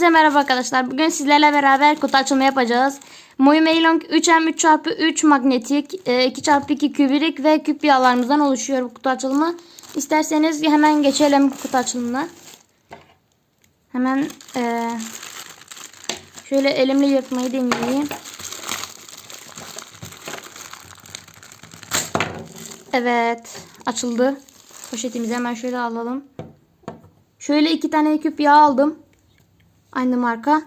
Hepinize merhaba arkadaşlar. Bugün sizlerle beraber kutu açılımı yapacağız. Moyu Meilong 3M 3x3 magnetik, 2x2 kübrik ve küp yağlarımızdan oluşuyor bu kutu açılımı. İsterseniz hemen geçelim kutu açılımına. Hemen e, şöyle elimle yırtmayı deneyeyim. Evet açıldı. Poşetimizi hemen şöyle alalım. Şöyle iki tane küp yağ aldım. Aynı marka.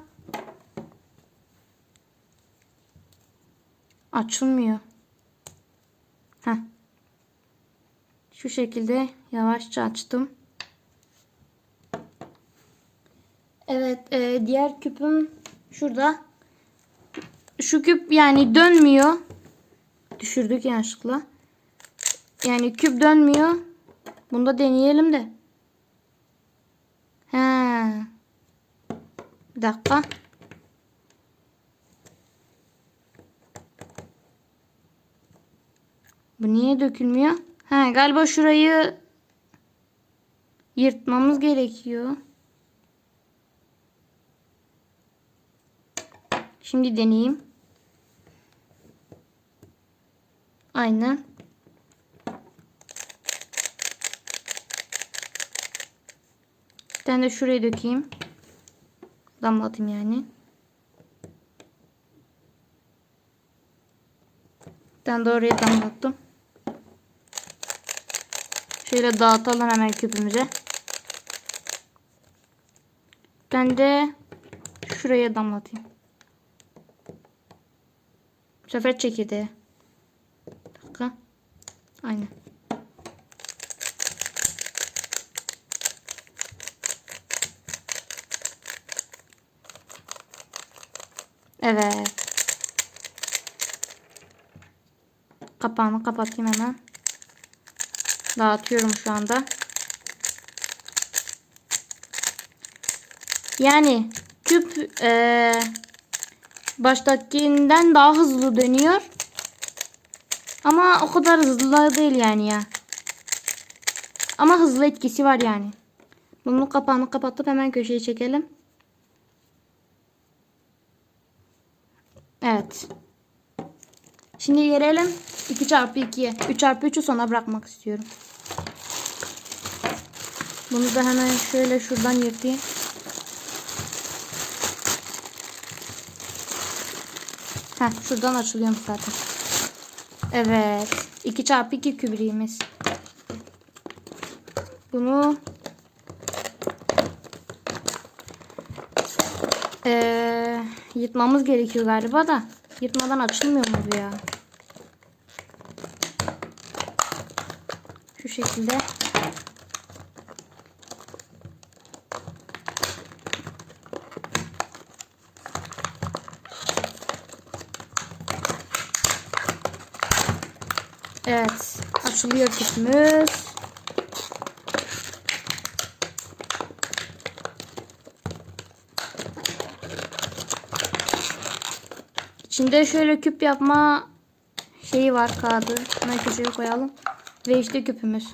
Açılmıyor. Heh. Şu şekilde yavaşça açtım. Evet, e, diğer küpüm şurada. Şu küp yani dönmüyor. Düşürdük yanlışlıkla. Yani küp dönmüyor. Bunu da deneyelim de. He. Bir dakika. Bu niye dökülmüyor? He, galiba şurayı yırtmamız gerekiyor. Şimdi deneyeyim. Aynen. Bir tane de şuraya dökeyim. Damlatayım yani. Tane de oraya damlattım. Şöyle dağıtalım hemen küpümüze. Ben de şuraya damlatayım. Bu sefer çekirdeğe. Bir dakika. Aynen. Evet. Kapağını kapatayım hemen. Dağıtıyorum şu anda. Yani küp ee, baştakinden daha hızlı dönüyor. Ama o kadar hızlı değil yani ya. Ama hızlı etkisi var yani. Bunun kapağını kapatıp hemen köşeye çekelim. Evet. Şimdi gelelim 2 çarpı 2'ye. 3 çarpı 3'ü sona bırakmak istiyorum. Bunu da hemen şöyle şuradan yırtayım. Heh, şuradan açılıyormuş zaten. Evet. 2 çarpı 2 kübriğimiz. Bunu ee, yırtmamız gerekiyor galiba da. Yırtmadan açılmıyor mu bu ya? Şu şekilde. Evet. Açılıyor küpümüz. İçinde şöyle küp yapma şeyi var kağıdı. Hemen köşeye koyalım. Ve işte küpümüz.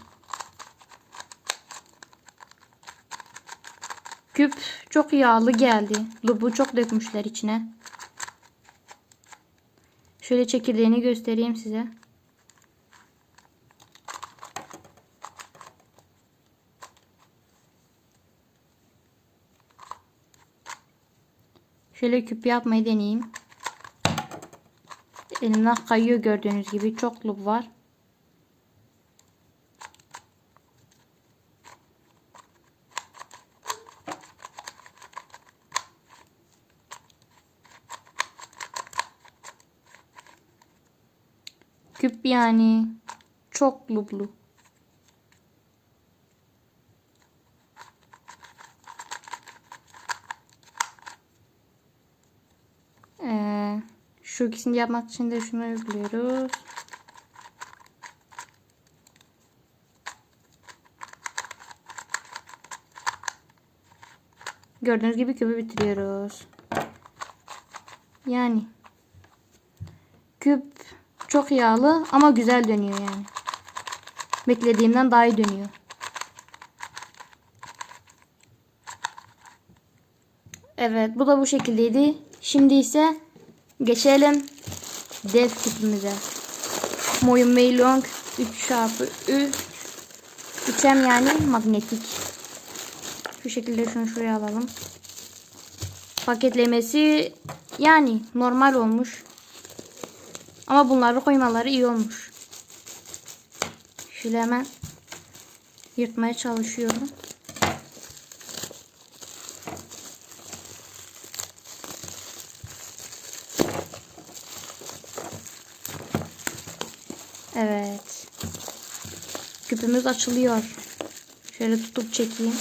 Küp çok yağlı geldi. Lubu çok dökmüşler içine. Şöyle çekirdeğini göstereyim size. Şöyle küp yapmayı deneyeyim. Elimden kayıyor gördüğünüz gibi. Çok lub var. Küp yani. Çok lublu. Ee, şu ikisini yapmak için de şunu uyguluyoruz. Gördüğünüz gibi küpü bitiriyoruz. Yani küp çok yağlı ama güzel dönüyor yani. Beklediğimden daha iyi dönüyor. Evet bu da bu şekildeydi. Şimdi ise geçelim dev küpümüze. Moyun Meilong 3 çarpı 3 3M yani magnetik. Şu şekilde şunu şuraya alalım. Paketlemesi yani normal olmuş. Ama bunları koymaları iyi olmuş. Şöyle hemen yırtmaya çalışıyorum. Evet. Küpümüz açılıyor. Şöyle tutup çekeyim.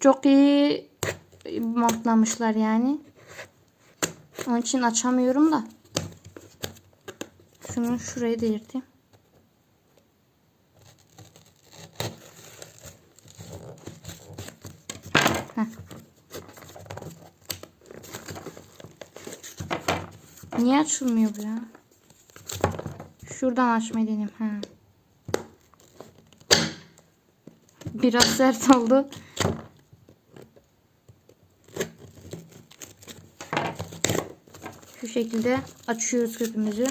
Çok iyi montlamışlar yani. Onun için açamıyorum da. Şunu şuraya da yırtayım. Heh. Niye açılmıyor bu ya? Şuradan açmayı deneyim. Ha. Biraz sert oldu. Şu şekilde açıyoruz köpümüzü.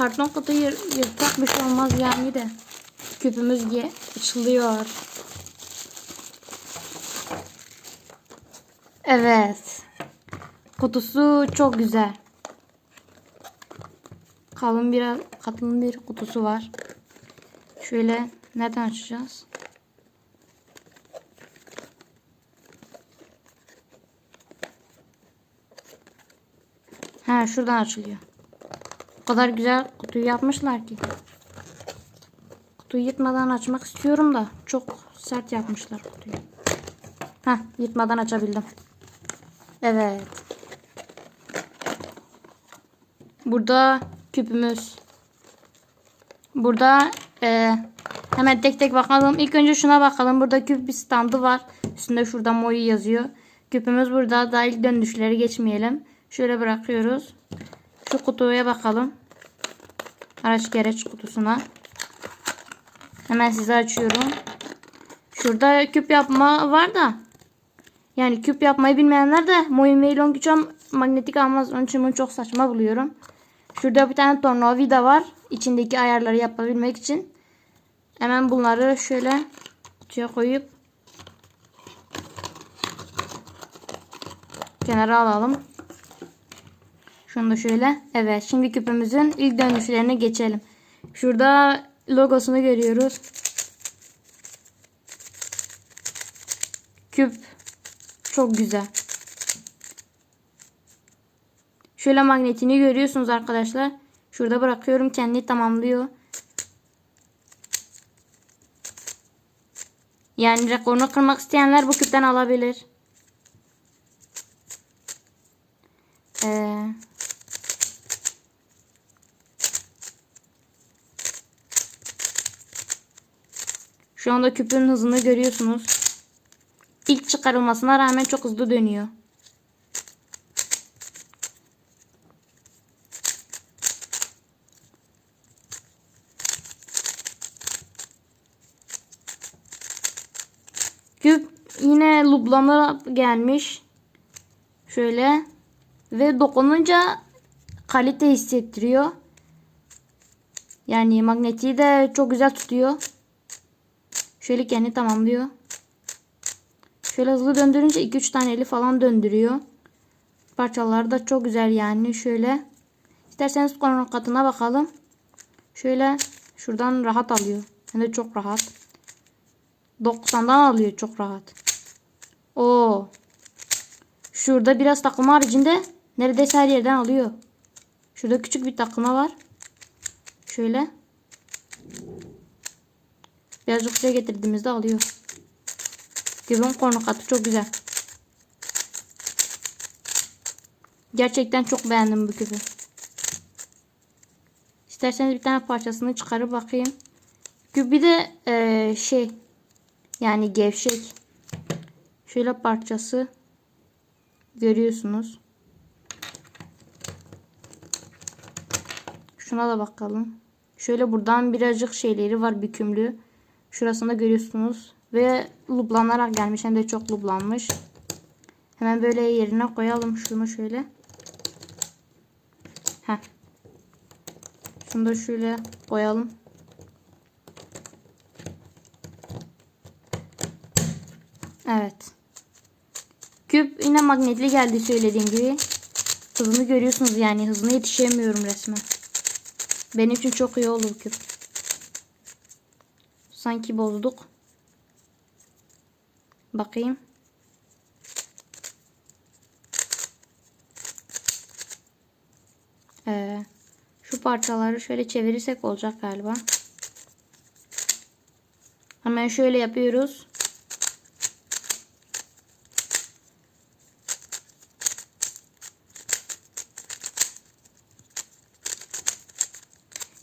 Karton kutu yır, yırtak bir şey olmaz yani de. Küpümüz diye açılıyor. Evet. Kutusu çok güzel. Kalın bir katın bir kutusu var. Şöyle nereden açacağız? He şuradan açılıyor. Kadar güzel kutuyu yapmışlar ki. Kutuyu yırtmadan açmak istiyorum da çok sert yapmışlar kutuyu. Heh yırtmadan açabildim. Evet. Burada küpümüz. Burada e, hemen tek tek bakalım. İlk önce şuna bakalım. Burada küp bir standı var. Üstünde şurada Moi yazıyor. Küpümüz burada. Daha ilk döndüşleri geçmeyelim. Şöyle bırakıyoruz. Şu kutuya bakalım. Araç gereç kutusuna. Hemen size açıyorum. Şurada küp yapma var da. Yani küp yapmayı bilmeyenler de Moin ve Elon Güçam magnetik almaz. Onun için bunu çok saçma buluyorum. Şurada bir tane tornavida var. İçindeki ayarları yapabilmek için. Hemen bunları şöyle kutuya koyup kenara alalım. Şunu şöyle. Evet şimdi küpümüzün ilk dönüşlerine geçelim. Şurada logosunu görüyoruz. Küp çok güzel. Şöyle magnetini görüyorsunuz arkadaşlar. Şurada bırakıyorum kendi tamamlıyor. Yani rekorunu kırmak isteyenler bu küpten alabilir. Ee, şu anda küpün hızını görüyorsunuz. İlk çıkarılmasına rağmen çok hızlı dönüyor. Küp yine lublama gelmiş. Şöyle ve dokununca kalite hissettiriyor. Yani magnetiği de çok güzel tutuyor. Şöyle kendi tamamlıyor. Şöyle hızlı döndürünce 2-3 tane eli falan döndürüyor. Parçaları da çok güzel yani. Şöyle isterseniz konu katına bakalım. Şöyle şuradan rahat alıyor. Hem de çok rahat. 90'dan alıyor çok rahat. O. Şurada biraz takılma haricinde neredeyse her yerden alıyor. Şurada küçük bir takılma var. Şöyle. Suya getirdiğimizde alıyor. Göbek kornu katı çok güzel. Gerçekten çok beğendim bu küpü. İsterseniz bir tane parçasını çıkarıp bakayım. Küp de e, şey yani gevşek. Şöyle parçası görüyorsunuz. Şuna da bakalım. Şöyle buradan birazcık şeyleri var bükümlü. Şurasında görüyorsunuz. Ve luplanarak gelmiş. Hem de çok luplanmış. Hemen böyle yerine koyalım şunu şöyle. Heh. Şunu da şöyle koyalım. Evet. Küp yine magnetli geldi söylediğim gibi. Hızını görüyorsunuz yani. Hızına yetişemiyorum resmen. Benim için çok iyi oldu bu küp. Sanki bozduk. Bakayım. Ee, şu parçaları şöyle çevirirsek olacak galiba. Hemen şöyle yapıyoruz.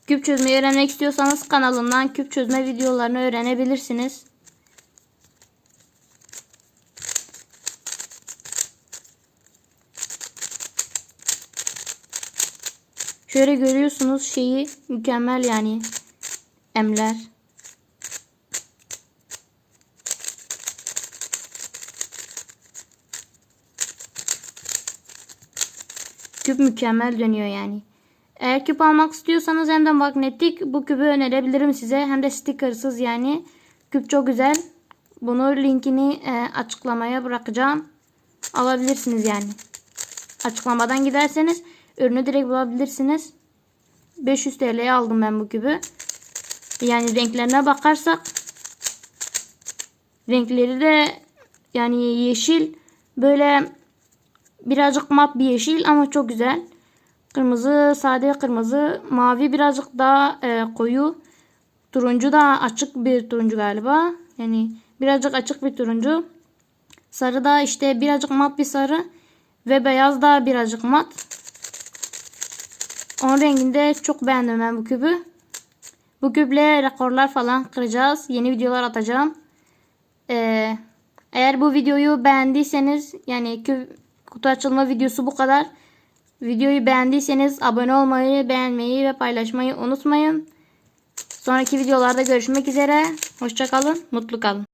Küp çözmeyi öğrenmek istiyorsanız kanalımdan küp çözme videolarını öğrenebilirsiniz. Şöyle görüyorsunuz şeyi mükemmel yani emler. Küp mükemmel dönüyor yani. Eğer küp almak istiyorsanız hem de magnetik bu küpü önerebilirim size. Hem de stickersız yani. Küp çok güzel. Bunu linkini e, açıklamaya bırakacağım. Alabilirsiniz yani. Açıklamadan giderseniz ürünü direkt bulabilirsiniz. 500 TL'ye aldım ben bu küpü. Yani renklerine bakarsak renkleri de yani yeşil böyle birazcık mat bir yeşil ama çok güzel. Kırmızı sade kırmızı mavi birazcık daha e, koyu turuncu da açık bir turuncu galiba. Yani birazcık açık bir turuncu. Sarı da işte birazcık mat bir sarı ve beyaz da birazcık mat. Onun renginde çok beğendim ben bu kübü. Bu küple rekorlar falan kıracağız. Yeni videolar atacağım. Ee, eğer bu videoyu beğendiyseniz yani küp, kutu açılma videosu bu kadar. Videoyu beğendiyseniz abone olmayı, beğenmeyi ve paylaşmayı unutmayın. Sonraki videolarda görüşmek üzere. Hoşçakalın, mutlu kalın.